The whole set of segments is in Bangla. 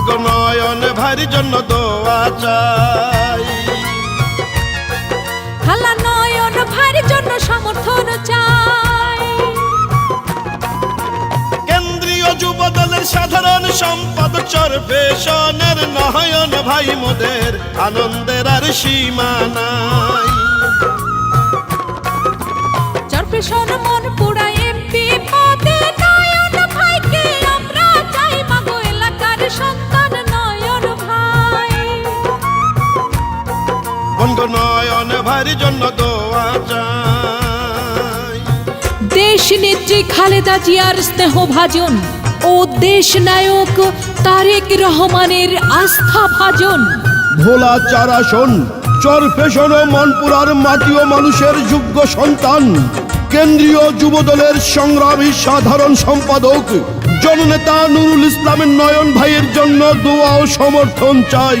মাগো নয়ন ভাইয়ের জন্য দোয়া চাই। খালা নয়ন ভাইয়ের জন্য সমর্থন চাই। কেন্দ্রীয় যুব দলের সাধারণ সম্পাদক চরফেশনের নয়ন ভাই মোদের আনন্দের আর সীমা নাই। চরপেশন মন পুরা বনগো নয়ন ভাইয়ের জন্য দোয়া চাই। দেশ নেত্রী খালেদা জিয়ার স্নেহ ভাজন ও দেশ নায়ক তারেক রহমানের আস্থা ভাজন। ভোলা চার আসন চরফেশন ও মনপুরার মাটি ও মানুষের যোগ্য সন্তান। কেন্দ্রীয় যুবদলের সংগ্রামী সাধারণ সম্পাদক জননেতা নুরুল ইসলামের নয়ন ভাইয়ের জন্য দোয়া ও সমর্থন চাই।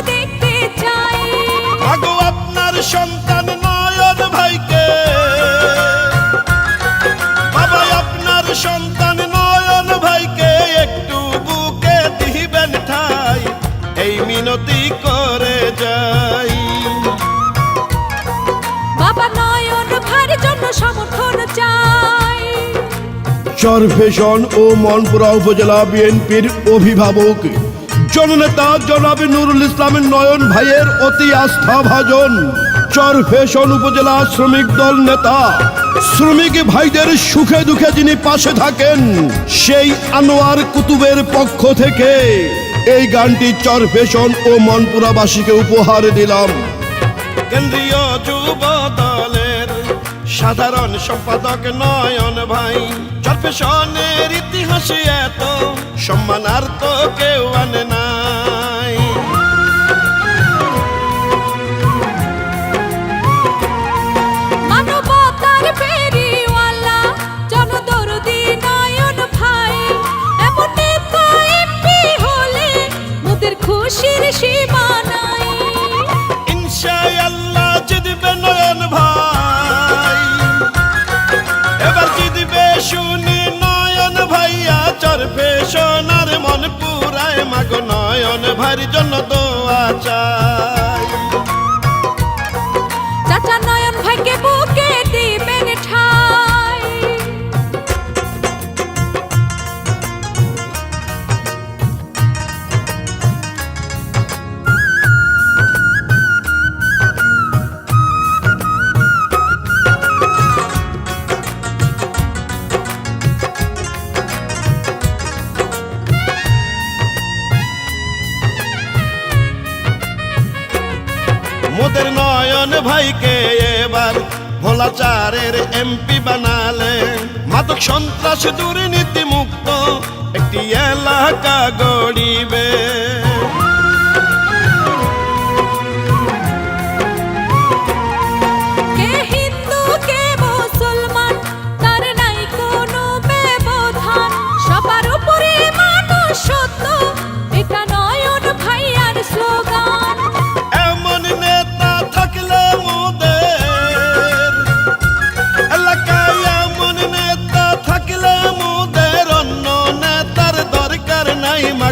সন্তান নয়ন ভাইকে। বাবা আপনার সন্তান নয়ন ভাইকে একটু বুকে দিবেন ঠাই এই মিনতি করে যাই। বাবা নয়ন ভাইয়ের জন্য সমর্থন চাই। চরফেশন ও মনপুরা উপজেলা বিএনপির অভিভাবক জননেতা জনাব নুরুল ইসলামের নয়ন ভাইয়ের অতি আস্থা ভাজন চরফেশন উপজেলা শ্রমিক দল নেতা। শ্রমিক ভাইদের সুখে দুঃখে যিনি পাশে থাকেন, সেই আনোয়ার কুতুবের পক্ষ থেকে এই গানটি চরফেশন ও মনপুরাবাসীকে উপহার দিলাম। কেন্দ্রীয় যুব দলের সাধারণ সম্পাদক নয়ন ভাই চরপেশনের ইতিহাসে এত সম্মান আর তো কেউ আনে নয়ন ভাইয়ের জন্য মোদের নয়ন ভাইকে এবার ভোলাচারের এমপি বানালে। মাদক সন্ত্রাস দুর্নীতি মুক্ত একটি এলাকা গড়িবে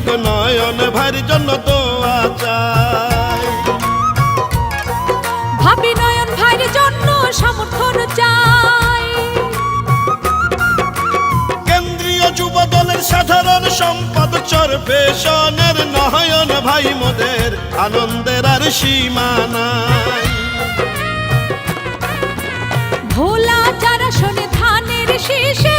নাই নয়ন ভাইয়ের জন্য দোয়া চাই ভাবি নয়ন ভাইয়ের জন্য সমর্থন চাই। কেন্দ্রীয় যুব দলের সাধারণ সম্পাদক চরপেশনের নয়ন ভাই মোদের আনন্দের আর সীমা নাই। ভোলা যারা শোনে ধানের শীষে